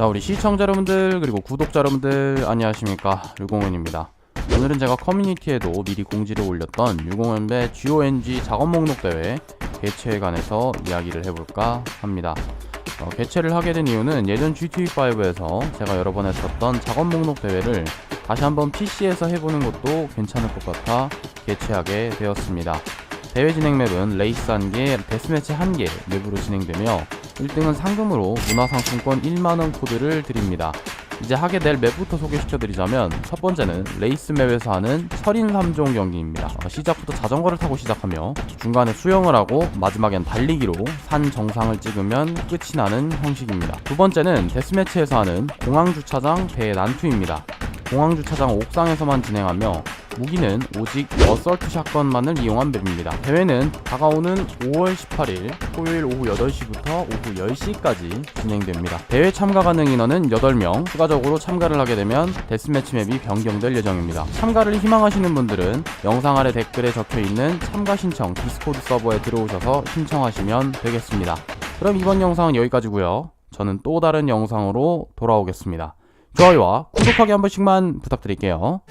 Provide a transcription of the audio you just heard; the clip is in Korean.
자 우리 시청자 여러분들 그리고 구독자 여러분들 안녕하십니까? 유공은입니다. 오늘은 제가 커뮤니티에도 미리 공지를 올렸던 유공은배 GONG 작업 목록 대회 개최에 관해서 이야기를 해볼까 합니다. 어, 개최를 하게 된 이유는 예전 GT5에서 제가 여러 번 했었던 작업 목록 대회를 다시 한번 PC에서 해보는 것도 괜찮을 것 같아 개최하게 되었습니다. 대회 진행 맵은 레이스 1개, 데스매치 1개 맵으로 진행되며 1등은 상금으로 문화상품권 1만원 코드를 드립니다. 이제 하게 될 맵부터 소개시켜드리자면 첫 번째는 레이스 맵에서 하는 철인 3종 경기입니다. 어, 시작부터 자전거를 타고 시작하며 중간에 수영을 하고 마지막엔 달리기로 산 정상을 찍으면 끝이 나는 형식입니다. 두 번째는 데스매치에서 하는 공항 주차장 대난투입니다. 공항 주차장 옥상에서만 진행하며 무기는 오직 어설트 샷건만을 이용한 맵입니다. 대회는 다가오는 5월 18일 토요일 오후 8시부터 오후 10시까지 진행됩니다. 대회 참가 가능 인원은 8명, 추가적으로 참가를 하게 되면 데스매치 맵이 변경될 예정입니다. 참가를 희망하시는 분들은 영상 아래 댓글에 적혀 있는 참가 신청 디스코드 서버에 들어오셔서 신청하시면 되겠습니다. 그럼 이번 영상은 여기까지고요. 저는 또 다른 영상으로 돌아오겠습니다. 좋아요와 구독하기 한 번씩만 부탁드릴게요.